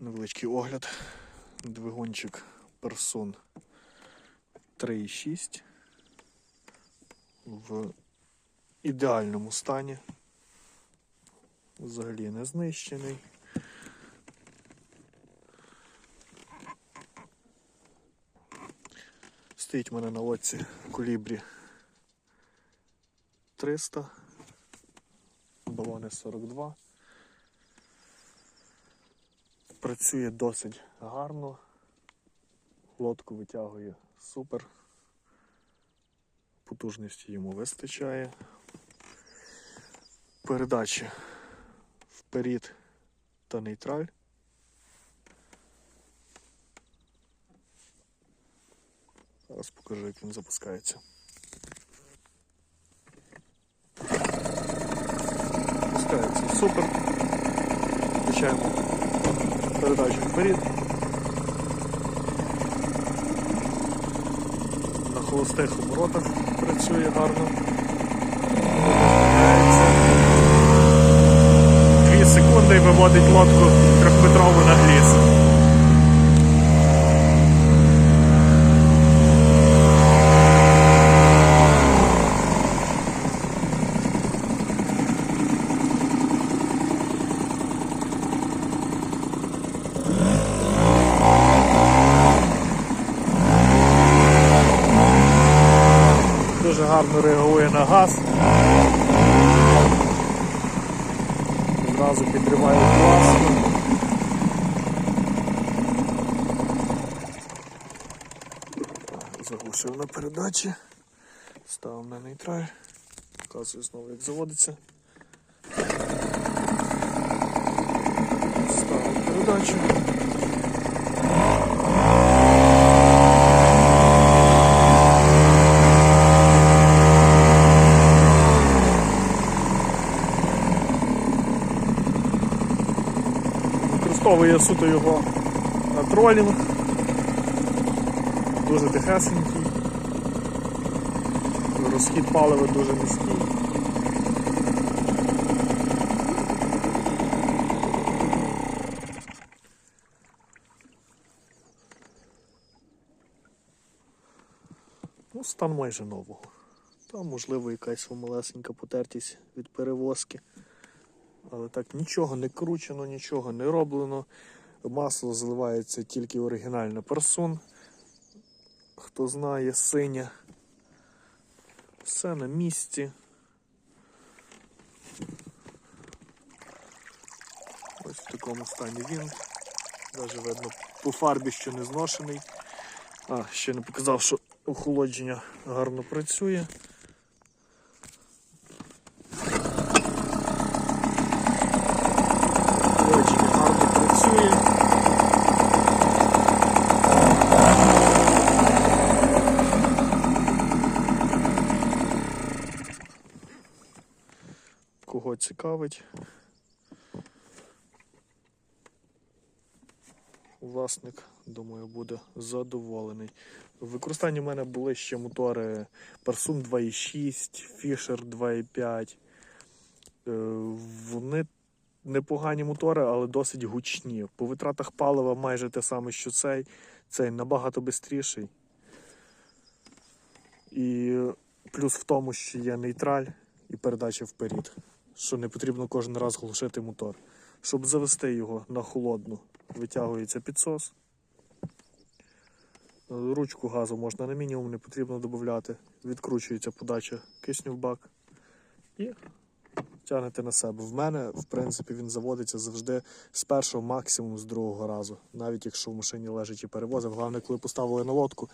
Невеличкий огляд. Двигунчик Person 3.6 в ідеальному стані. Взагалі не знищений. Стоїть у мене на лодці колібрі 300, балони 42. Працює досить гарно. Лодку витягує супер. Потужності йому вистачає. Передачі вперед та нейтраль. Зараз покажу, як він запускається. Запускається супер. Включаємо передачу вперед. На холостих оборотах працює гарно. Дві секунди виводить лодку трьохметрову на гліс. Дуже гарно реагує на газ. Одразу підриває класно. Заглушив на передачі. Ставив на нейтраль. Показую знову, як заводиться. Ставив передачу. Використовує суто його тролінг. Дуже тихесенький. Розхід палива дуже низький. Ну, стан майже нового. Там, можливо, якась малесенька потертість від перевозки. Але так нічого не кручено, нічого не роблено. Масло заливається тільки оригінальне парсун. Хто знає, синя. Все на місці. Ось в такому стані він. Навіть видно по фарбі, що не зношений. А, ще не показав, що охолодження гарно працює. Охолодження гарно працює. Кого цікавить? Власник, думаю, буде задоволений. В використанні в мене були ще мотори Parsun 2.6, Fisher 2.5. Е, Вони непогані мотори, але досить гучні. По витратах палива майже те саме, що цей. Цей набагато швидший. І плюс в тому, що є нейтраль і передача вперед. Що не потрібно кожен раз глушити мотор. Щоб завести його на холодну, витягується підсос. Ручку газу можна на мінімум, не потрібно додати. Відкручується подача кисню в бак і тягнете на себе. В мене, в принципі, він заводиться завжди з першого, максимум з другого разу. Навіть якщо в машині лежить і перевозив. Головне, коли поставили на лодку,